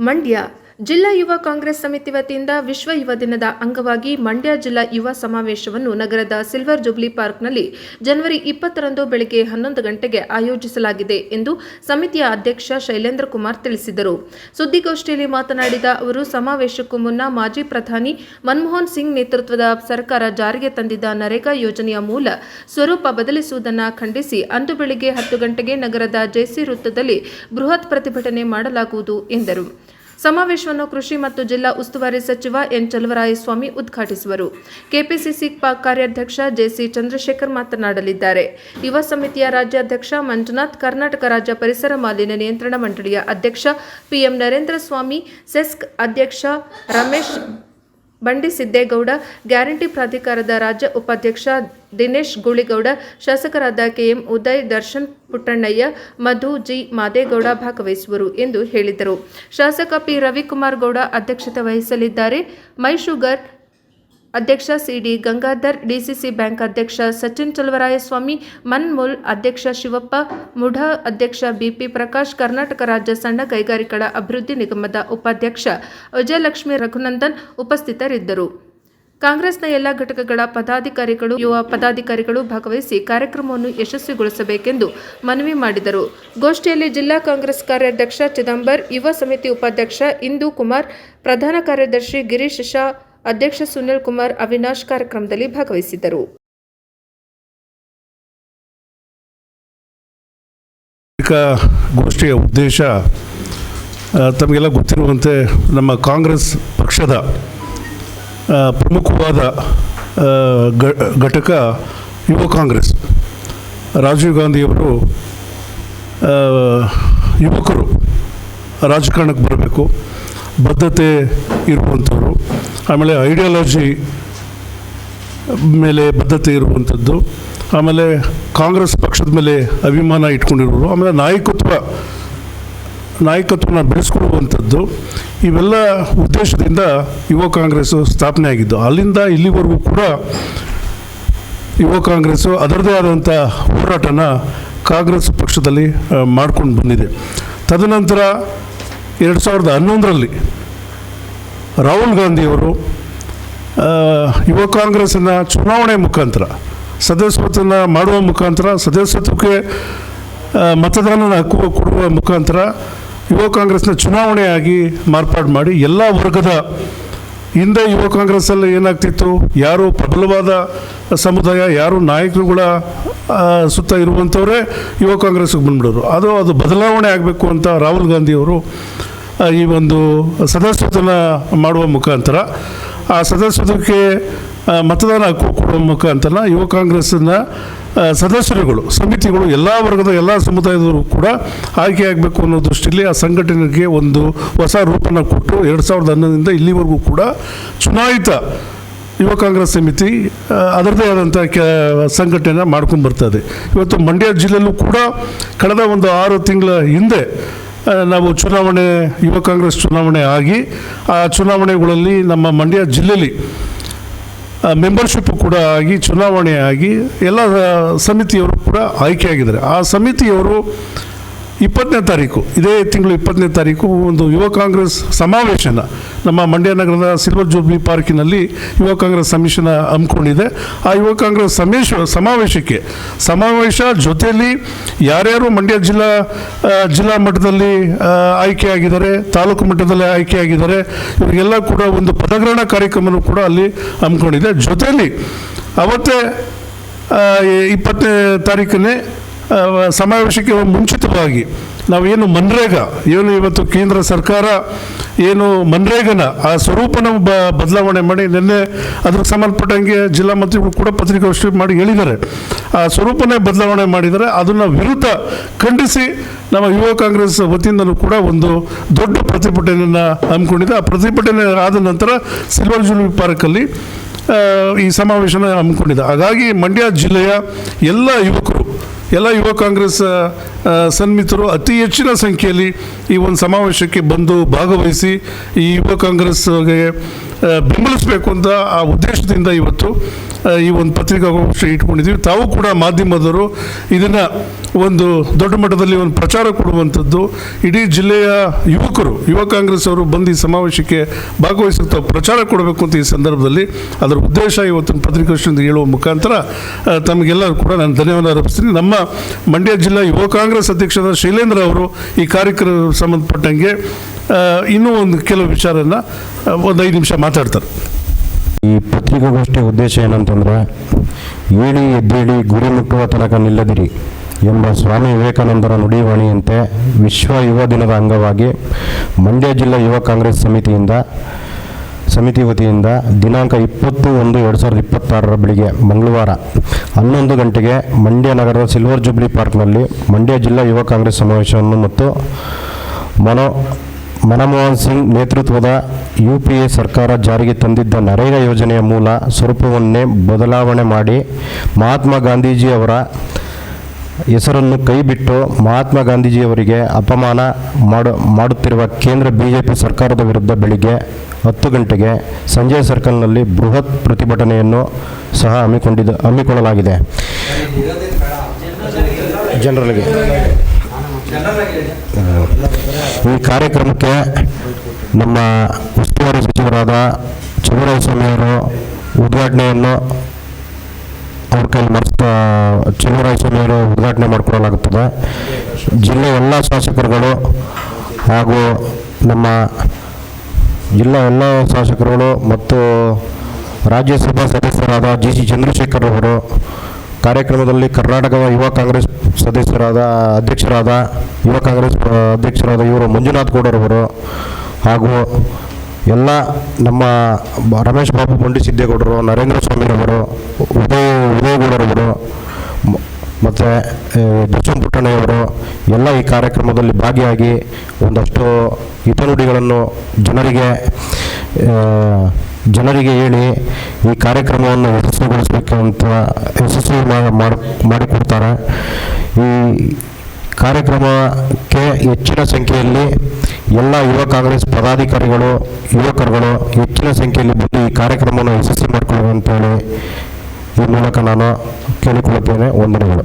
ಮಂಡ್ಯ ಜಿಲ್ಲಾ ಯುವ ಕಾಂಗ್ರೆಸ್ ಸಮಿತಿ ವತಿಯಿಂದ ವಿಶ್ವ ಯುವ ದಿನದ ಅಂಗವಾಗಿ ಮಂಡ್ಯ ಜಿಲ್ಲಾ ಯುವ ಸಮಾವೇಶವನ್ನು ನಗರದ ಸಿಲ್ವರ್ ಜುಬ್ಲಿ ಪಾರ್ಕ್ನಲ್ಲಿ ಜನವರಿ ಇಪ್ಪತ್ತರಂದು ಬೆಳಗ್ಗೆ ಹನ್ನೊಂದು ಗಂಟೆಗೆ ಆಯೋಜಿಸಲಾಗಿದೆ ಎಂದು ಸಮಿತಿಯ ಅಧ್ಯಕ್ಷ ಶೈಲೇಂದ್ರ ಕುಮಾರ್ ತಿಳಿಸಿದರು. ಸುದ್ದಿಗೋಷ್ಠಿಯಲ್ಲಿ ಮಾತನಾಡಿದ ಅವರು, ಸಮಾವೇಶಕ್ಕೂ ಮುನ್ನ ಮಾಜಿ ಪ್ರಧಾನಿ ಮನಮೋಹನ್ ಸಿಂಗ್ ನೇತೃತ್ವದ ಸರ್ಕಾರ ಜಾರಿಗೆ ತಂದಿದ್ದ ನರೇಗಾ ಯೋಜನೆಯ ಮೂಲ ಸ್ವರೂಪ ಬದಲಿಸುವುದನ್ನು ಖಂಡಿಸಿ ಅಂದು ಬೆಳಗ್ಗೆ ಹತ್ತು ಗಂಟೆಗೆ ನಗರದ ಜೆಸಿ ವೃತ್ತದಲ್ಲಿ ಬೃಹತ್ ಪ್ರತಿಭಟನೆ ಮಾಡಲಾಗುವುದು ಎಂದರು. ಸಮಾವೇಶವನ್ನು ಕೃಷಿ ಮತ್ತು ಜಿಲ್ಲಾ ಉಸ್ತುವಾರಿ ಸಚಿವ ಎನ್ ಚಲವರಾಯಸ್ವಾಮಿ ಉದ್ಘಾಟಿಸುವರು. ಕೆಪಿಸಿಸಿ ಕಾರ್ಯಾಧ್ಯಕ್ಷ ಜೆಸಿ ಚಂದ್ರಶೇಖರ್ ಮಾತನಾಡಲಿದ್ದಾರೆ. ಯುವ ಸಮಿತಿಯ ರಾಜ್ಯಾಧ್ಯಕ್ಷ ಮಂಜುನಾಥ್, ಕರ್ನಾಟಕ ರಾಜ್ಯ ಪರಿಸರ ಮಾಲಿನ್ಯ ನಿಯಂತ್ರಣ ಮಂಡಳಿಯ ಅಧ್ಯಕ್ಷ ಪಿಎಂ ನರೇಂದ್ರ ಸ್ವಾಮಿ, ಸೆಸ್ಕ್ ಅಧ್ಯಕ್ಷ ರಮೇಶ್ ಬಂಡಿ ಸಿದ್ದೇಗೌಡ, ಗ್ಯಾರಂಟಿ ಪ್ರಾಧಿಕಾರದ ರಾಜ್ಯ ಉಪಾಧ್ಯಕ್ಷ ದಿನೇಶ್ ಗುಳಿಗೌಡ, ಶಾಸಕರಾದ ಕೆಎಂ ಉದಯ್, ದರ್ಶನ್ ಪುಟ್ಟಣ್ಣಯ್ಯ, ಮಧು ಜಿ ಮಾದೇಗೌಡ ಭಾಗವಹಿಸುವರು ಎಂದು ಹೇಳಿದರು. ಶಾಸಕ ಪಿ ರವಿಕುಮಾರ್ ಗೌಡ ಅಧ್ಯಕ್ಷತೆ ವಹಿಸಲಿದ್ದಾರೆ. ಮೈ ಶುಗರ್ ಅಧ್ಯಕ್ಷ ಸಿಡಿ ಗಂಗಾಧರ್, ಡಿಸಿಸಿ ಬ್ಯಾಂಕ್ ಅಧ್ಯಕ್ಷ ಸಚಿನ್ ಚಲವರಾಯಸ್ವಾಮಿ, ಮನ್ಮೂಲ್ ಅಧ್ಯಕ್ಷ ಶಿವಪ್ಪ, ಮುಢ ಅಧ್ಯಕ್ಷ ಬಿಪಿ ಪ್ರಕಾಶ್, ಕರ್ನಾಟಕ ರಾಜ್ಯ ಸಣ್ಣ ಕೈಗಾರಿಕೆಗಳ ಅಭಿವೃದ್ಧಿ ನಿಗಮದ ಉಪಾಧ್ಯಕ್ಷ ವಿಜಯಲಕ್ಷ್ಮಿ ರಘುನಂದನ್ ಉಪಸ್ಥಿತರಿದ್ದರು. ಕಾಂಗ್ರೆಸ್ನ ಎಲ್ಲ ಘಟಕಗಳ ಪದಾಧಿಕಾರಿಗಳು, ಯುವ ಪದಾಧಿಕಾರಿಗಳು ಭಾಗವಹಿಸಿ ಕಾರ್ಯಕ್ರಮವನ್ನು ಯಶಸ್ವಿಗೊಳಿಸಬೇಕೆಂದು ಮನವಿ ಮಾಡಿದರು. ಗೋಷ್ಠಿಯಲ್ಲಿ ಜಿಲ್ಲಾ ಕಾಂಗ್ರೆಸ್ ಕಾರ್ಯಾಧ್ಯಕ್ಷ ಚಿದಂಬರ್, ಯುವ ಸಮಿತಿ ಉಪಾಧ್ಯಕ್ಷ ಇಂದು ಕುಮಾರ್ ಪ್ರಧಾನ ಕಾರ್ಯದರ್ಶಿ ಗಿರೀಶ್ ಶಾ ಅಧ್ಯಕ್ಷ ಸುನಿಲ್ ಕುಮಾರ್ ಅವಿನಾಶ್ ಕಾರ್ಯಕ್ರಮದಲ್ಲಿ ಭಾಗವಹಿಸಿದ್ದರು. ಗೋಷ್ಠಿಯ ಉದ್ದೇಶ ತಮಗೆಲ್ಲ ಗೊತ್ತಿರುವಂತೆ ನಮ್ಮ ಕಾಂಗ್ರೆಸ್ ಪಕ್ಷದ ಪ್ರಮುಖವಾದ ಘಟಕ ಯುವ ಕಾಂಗ್ರೆಸ್. ರಾಜೀವ್ ಗಾಂಧಿಯವರು ಯುವಕರು ರಾಜಕಾರಣಕ್ಕೆ ಬರಬೇಕು, ಬದ್ಧತೆ ಇರುವಂಥವ್ರು. ಆಮೇಲೆ ಐಡಿಯಾಲಜಿ ಮೇಲೆ ಬದ್ಧತೆ ಇರುವಂಥದ್ದು, ಆಮೇಲೆ ಕಾಂಗ್ರೆಸ್ ಪಕ್ಷದ ಮೇಲೆ ಅಭಿಮಾನ ಇಟ್ಕೊಂಡಿರೋರು, ಆಮೇಲೆ ನಾಯಕತ್ವ, ನಾಯಕತ್ವನ ಬೆಳೆಸ್ಕೊಳ್ಳುವಂಥದ್ದು, ಇವೆಲ್ಲ ಉದ್ದೇಶದಿಂದ ಯುವ ಕಾಂಗ್ರೆಸ್ಸು ಸ್ಥಾಪನೆ ಆಗಿದ್ದು, ಅಲ್ಲಿಂದ ಇಲ್ಲಿವರೆಗೂ ಕೂಡ ಯುವ ಕಾಂಗ್ರೆಸ್ಸು ಅದರದೇ ಆದಂಥ ಹೋರಾಟನ ಕಾಂಗ್ರೆಸ್ ಪಕ್ಷದಲ್ಲಿ ಮಾಡ್ಕೊಂಡು ಬಂದಿದೆ. ತದನಂತರ ಎರಡು ಸಾವಿರದ ಹನ್ನೊಂದರಲ್ಲಿ ರಾಹುಲ್ ಗಾಂಧಿಯವರು ಯುವ ಕಾಂಗ್ರೆಸ್ಸಿನ ಚುನಾವಣೆ ಮುಖಾಂತರ, ಸದಸ್ಯತ್ವನ ಮಾಡುವ ಮುಖಾಂತರ, ಸದಸ್ಯತ್ವಕ್ಕೆ ಮತದಾನನ ಹಕ್ಕು ಕೊಡುವ ಮುಖಾಂತರ ಯುವ ಕಾಂಗ್ರೆಸ್ನ ಚುನಾವಣೆಯಾಗಿ ಮಾರ್ಪಾಡು ಮಾಡಿ ಎಲ್ಲ ವರ್ಗದ ಹಿಂದೆ ಯುವ ಕಾಂಗ್ರೆಸ್ಸಲ್ಲಿ ಏನಾಗ್ತಿತ್ತು, ಯಾರು ಪ್ರಬಲವಾದ ಸಮುದಾಯ, ಯಾರು ನಾಯಕರುಗಳ ಸುತ್ತ ಇರುವಂಥವರೇ ಯುವ ಕಾಂಗ್ರೆಸ್ಗೆ ಬಂದ್ಬಿಡೋರು. ಅದು ಅದು ಬದಲಾವಣೆ ಆಗಬೇಕು ಅಂತ ರಾಹುಲ್ ಗಾಂಧಿಯವರು ಈ ಒಂದು ಸದಸ್ಯತನ ಮಾಡುವ ಮುಖಾಂತರ, ಆ ಸದಸ್ಯತ್ವಕ್ಕೆ ಮತದಾನ ಹಕ್ಕು ಕೊಡುವ ಮುಖಾಂತರ ಯುವ ಕಾಂಗ್ರೆಸ್ನ ಸದಸ್ಯರುಗಳು, ಸಮಿತಿಗಳು, ಎಲ್ಲ ವರ್ಗದ ಎಲ್ಲ ಸಮುದಾಯದವರು ಕೂಡ ಆಯ್ಕೆಯಾಗಬೇಕು ಅನ್ನೋ ದೃಷ್ಟಿಯಲ್ಲಿ ಆ ಸಂಘಟನೆಗೆ ಒಂದು ಹೊಸ ರೂಪನ ಕೊಟ್ಟು ಎರಡು ಸಾವಿರದ ಹನ್ನೊಂದರಿಂದ ಇಲ್ಲಿವರೆಗೂ ಕೂಡ ಚುನಾಯಿತ ಯುವ ಕಾಂಗ್ರೆಸ್ ಸಮಿತಿ ಅದರದೇ ಆದಂಥ ಕೆ ಸಂಘಟನೆ ಮಾಡ್ಕೊಂಡು ಬರ್ತದೆ ಇವತ್ತು ಮಂಡ್ಯ ಜಿಲ್ಲೆಯಲ್ಲೂ ಕೂಡ ಕಳೆದ ಒಂದು ಆರು ತಿಂಗಳ ಹಿಂದೆ ನಾವು ಚುನಾವಣೆ, ಯುವ ಕಾಂಗ್ರೆಸ್ ಚುನಾವಣೆ ಆಗಿ, ಆ ಚುನಾವಣೆಗಳಲ್ಲಿ ನಮ್ಮ ಮಂಡ್ಯ ಜಿಲ್ಲೆಯಲ್ಲಿ ಮೆಂಬರ್ಶಿಪ್ ಕೂಡ ಆಗಿ, ಚುನಾವಣೆ ಆಗಿ, ಎಲ್ಲ ಸಮಿತಿಯವರು ಕೂಡ ಆಯ್ಕೆಯಾಗಿದ್ದಾರೆ ಆ ಸಮಿತಿಯವರು ಇಪ್ಪತ್ತನೇ ತಾರೀಕು ಇದೇ ತಿಂಗಳು ಇಪ್ಪತ್ತನೇ ತಾರೀಕು ಒಂದು ಯುವ ಕಾಂಗ್ರೆಸ್ ಸಮಾವೇಶನ ನಮ್ಮ ಮಂಡ್ಯ ನಗರದ ಸಿಲ್ವರ್ ಜೂಬ್ಲಿ ಪಾರ್ಕಿನಲ್ಲಿ ಯುವ ಕಾಂಗ್ರೆಸ್ ಸಮಿಷನ್ ಹಮ್ಮಿಕೊಂಡಿದೆ. ಆ ಯುವ ಕಾಂಗ್ರೆಸ್ ಸಮೇಶ ಸಮಾವೇಶಕ್ಕೆ ಸಮಾವೇಶ ಜೊತೆಯಲ್ಲಿ ಯಾರ್ಯಾರು ಮಂಡ್ಯ ಜಿಲ್ಲಾ ಜಿಲ್ಲಾ ಮಟ್ಟದಲ್ಲಿ ಆಯ್ಕೆಯಾಗಿದ್ದಾರೆ ತಾಲೂಕು ಮಟ್ಟದಲ್ಲಿ ಆಯ್ಕೆಯಾಗಿದ್ದಾರೆ ಇವರಿಗೆಲ್ಲ ಕೂಡ ಒಂದು ಪದಗ್ರಹಣ ಕಾರ್ಯಕ್ರಮನೂ ಕೂಡ ಅಲ್ಲಿ ಹಮ್ಮಿಕೊಂಡಿದೆ. ಜೊತೆಯಲ್ಲಿ ಅವತ್ತೇ ಇಪ್ಪತ್ತನೇ ತಾರೀಕನೇ ಆ, ಸಮಾವೇಶಕ್ಕೆ ಮುಂಚಿತವಾಗಿ ನಾವೇನು ಮನ್ರೇಗಾ, ಏನು ಇವತ್ತು ಕೇಂದ್ರ ಸರ್ಕಾರ ಏನು ಮನ್ರೇಗನ ಆ ಸ್ವರೂಪನ ಬ, ಬದಲಾವಣೆ ಮಾಡಿ ನಿನ್ನೆ ಅದಕ್ಕೆ ಸಂಬಂಧಪಟ್ಟಂಗೆ ಜಿಲ್ಲಾ ಮಂತ್ರಿಗಳು ಕೂಡ ಪತ್ರಿಕಾಗೋಷ್ಠಿ ಮಾಡಿ ಹೇಳಿದ್ದಾರೆ. ಆ ಸ್ವರೂಪನೇ ಬದಲಾವಣೆ ಮಾಡಿದ್ದಾರೆ ಅದನ್ನು ವಿರುದ್ಧ ಖಂಡಿಸಿ ನಮ್ಮ ಯುವ ಕಾಂಗ್ರೆಸ್ ವತಿಯಿಂದಲೂ ಕೂಡ ಒಂದು ದೊಡ್ಡ ಪ್ರತಿಭಟನೆಯನ್ನು ಹಮ್ಮಿಕೊಂಡಿದೆ. ಆ ಪ್ರತಿಭಟನೆ ಆದ ನಂತರ ಸಿಲ್ವರ್ ಜುಲಿ ಪಾರ್ಕಲ್ಲಿ ಈ ಸಮಾವೇಶನ ಹಮ್ಮಿಕೊಂಡಿದೆ. ಹಾಗಾಗಿ ಮಂಡ್ಯ ಜಿಲ್ಲೆಯ ಎಲ್ಲ ಯುವಕರು ಎಲ್ಲ ಯುವ ಕಾಂಗ್ರೆಸ್ ಸನ್ಮಿತರು ಅತಿ ಹೆಚ್ಚಿನ ಸಂಖ್ಯೆಯಲ್ಲಿ ಈ ಒಂದು ಸಮಾವೇಶಕ್ಕೆ ಬಂದು ಭಾಗವಹಿಸಿ ಈ ಯುವ ಕಾಂಗ್ರೆಸ್ಗೆ ಬೆಂಬಲಿಸಬೇಕು ಅಂತ ಆ ಉದ್ದೇಶದಿಂದ ಇವತ್ತು ಈ ಒಂದು ಪತ್ರಿಕಾಗೋಷ್ಠಿ ಇಟ್ಕೊಂಡಿದ್ದೀವಿ. ತಾವು ಕೂಡ ಮಾಧ್ಯಮದವರು ಇದನ್ನು ಒಂದು ದೊಡ್ಡ ಮಟ್ಟದಲ್ಲಿ ಒಂದು ಪ್ರಚಾರ ಕೊಡುವಂಥದ್ದು ಇಡೀ ಜಿಲ್ಲೆಯ ಯುವಕರು, ಯುವ ಕಾಂಗ್ರೆಸ್ ಅವರು ಬಂದು ಈ ಸಮಾವೇಶಕ್ಕೆ ಭಾಗವಹಿಸುತ್ತಾ ಪ್ರಚಾರ ಕೊಡಬೇಕು ಅಂತ ಈ ಸಂದರ್ಭದಲ್ಲಿ ಅದರ ಉದ್ದೇಶ ಇವತ್ತಿನ ಪತ್ರಿಕಾಗೋಷ್ಠಿಯಿಂದ ಹೇಳುವ ಮುಖಾಂತರ ತಮಗೆಲ್ಲರೂ ಕೂಡ ನಾನು ಧನ್ಯವಾದ ಅರ್ಪಿಸ್ತೀನಿ. ನಮ್ಮ ಮಂಡ್ಯ ಜಿಲ್ಲಾ ಯುವ ಕಾಂಗ್ರೆಸ್ ಅಧ್ಯಕ್ಷರಾದ ಶೈಲೇಂದ್ರ ಅವರು ಈ ಕಾರ್ಯಕ್ರಮ ಸಂಬಂಧಪಟ್ಟಂಗೆ ಇನ್ನೂ ಒಂದು ಕೆಲವು ವಿಚಾರನ ಒಂದು ಐದು ನಿಮಿಷ ಮಾತಾಡ್ತಾರೆ. ಈ ಪತ್ರಿಕಾಗೋಷ್ಠಿಯ ಉದ್ದೇಶ ಏನಂತಂದರೆ, ಏಳಿ ಎದ್ದೇಳಿ ಗುರಿ ಮುಟ್ಟುವ ತನಕ ನಿಲ್ಲದಿರಿ ಎಂಬ ಸ್ವಾಮಿ ವಿವೇಕಾನಂದರ ನುಡಿವಾಣಿಯಂತೆ ವಿಶ್ವ ಯುವ ದಿನದ ಅಂಗವಾಗಿ ಮಂಡ್ಯ ಜಿಲ್ಲಾ ಯುವ ಕಾಂಗ್ರೆಸ್ ಸಮಿತಿಯಿಂದ, ಸಮಿತಿ ವತಿಯಿಂದ ದಿನಾಂಕ ಇಪ್ಪತ್ತು ಒಂದು ಎರಡು ಸಾವಿರದ ಇಪ್ಪತ್ತಾರರ ಬೆಳಿಗ್ಗೆ ಮಂಗಳವಾರ ಹನ್ನೊಂದು ಗಂಟೆಗೆ ಮಂಡ್ಯ ನಗರದ ಸಿಲ್ವರ್ ಜುಬ್ಲಿ ಪಾರ್ಕ್ನಲ್ಲಿ ಮಂಡ್ಯ ಜಿಲ್ಲಾ ಯುವ ಕಾಂಗ್ರೆಸ್ ಸಮಾವೇಶವನ್ನು ಮತ್ತು ಮನೋ ಮನಮೋಹನ್ ಸಿಂಗ್ ನೇತೃತ್ವದ ಯು ಪಿ ಎ ಸರ್ಕಾರ ಜಾರಿಗೆ ತಂದಿದ್ದ ನರೇಗಾ ಯೋಜನೆಯ ಮೂಲ ಸ್ವರೂಪವನ್ನೇ ಬದಲಾವಣೆ ಮಾಡಿ ಮಹಾತ್ಮ ಗಾಂಧೀಜಿ ಅವರ ಹೆಸರನ್ನು ಕೈಬಿಟ್ಟು ಮಹಾತ್ಮ ಗಾಂಧೀಜಿಯವರಿಗೆ ಅಪಮಾನ ಮಾಡು, ಮಾಡುತ್ತಿರುವ ಕೇಂದ್ರ ಬಿಜೆಪಿ ಸರ್ಕಾರದ ವಿರುದ್ಧ ಬೆಳಿಗ್ಗೆ ಹತ್ತು ಗಂಟೆಗೆ ಸಂಜಯ್ ಸರ್ಕಲ್ನಲ್ಲಿ ಬೃಹತ್ ಪ್ರತಿಭಟನೆಯನ್ನು ಸಹ ಹಮ್ಮಿಕೊಂಡಿದ್ದು, ಹಮ್ಮಿಕೊಳ್ಳಲಾಗಿದೆ. ಜನರಲ್ಗೆ ಈ ಕಾರ್ಯಕ್ರಮಕ್ಕೆ ನಮ್ಮ ಉಸ್ತುವಾರಿ ಸಚಿವರಾದ ಚಲುವರಾಯಸ್ವಾಮಿಯವರು ಉದ್ಘಾಟನೆಯನ್ನು ಅವ್ರ ಕೈಲಿ ಮಾಡಿಸ್ತಾ ಚಲುವರಾಯಸ್ವಾಮಿಯವರು ಉದ್ಘಾಟನೆ ಮಾಡಿಕೊಡಲಾಗುತ್ತದೆ. ಜಿಲ್ಲೆಯ ಎಲ್ಲ ಶಾಸಕರುಗಳು ಹಾಗೂ ನಮ್ಮ ಜಿಲ್ಲಾ ಎಲ್ಲ ಶಾಸಕರುಗಳು ಮತ್ತು ರಾಜ್ಯಸಭಾ ಸದಸ್ಯರಾದ ಜಿ ಸಿ ಚಂದ್ರಶೇಖರ್ ಅವರು ಕಾರ್ಯಕ್ರಮದಲ್ಲಿ ಕರ್ನಾಟಕದ ಯುವ ಕಾಂಗ್ರೆಸ್ ಸದಸ್ಯರಾದ, ಅಧ್ಯಕ್ಷರಾದ, ಯುವ ಕಾಂಗ್ರೆಸ್ ಅಧ್ಯಕ್ಷರಾದ ಇವರು ಮಂಜುನಾಥ್ ಗೌಡರವರು ಹಾಗೂ ಎಲ್ಲ ನಮ್ಮ ರಮೇಶ್ ಬಾಬು ಪಂಡಿಸಿದ್ದೇಗೌಡರು ನರೇಂದ್ರ ಸ್ವಾಮಿರವರು ಉದಯ ಉದಯಗೌಡರವರು ಮತ್ತು ದರ್ಶನ್ ಪುಟ್ಟಣ್ಣಯವರು ಎಲ್ಲ ಈ ಕಾರ್ಯಕ್ರಮದಲ್ಲಿ ಭಾಗಿಯಾಗಿ ಒಂದಷ್ಟು ಹಿತನುಡಿಗಳನ್ನು ಜನರಿಗೆ ಜನರಿಗೆ ಹೇಳಿ ಈ ಕಾರ್ಯಕ್ರಮವನ್ನು ಯಶಸ್ವಿಗೊಳಿಸಬೇಕಂತ ಯಶಸ್ವಿ ಮಾಡಿಕೊಡ್ತಾರೆ. ಈ ಕಾರ್ಯಕ್ರಮಕ್ಕೆ ಹೆಚ್ಚಿನ ಸಂಖ್ಯೆಯಲ್ಲಿ ಎಲ್ಲ ಯುವ ಕಾಂಗ್ರೆಸ್ ಪದಾಧಿಕಾರಿಗಳು, ಯುವಕರುಗಳು ಹೆಚ್ಚಿನ ಸಂಖ್ಯೆಯಲ್ಲಿ ಬಂದು ಈ ಕಾರ್ಯಕ್ರಮವನ್ನು ಯಶಸ್ವಿ ಮಾಡಿಕೊಳ್ಳುವಂತೇಳಿ ಈ ಮೂಲಕ ನಾನು ಕೇಳಿಕೊಳ್ಳುತ್ತೇನೆ. ವಂದನೆಗಳು.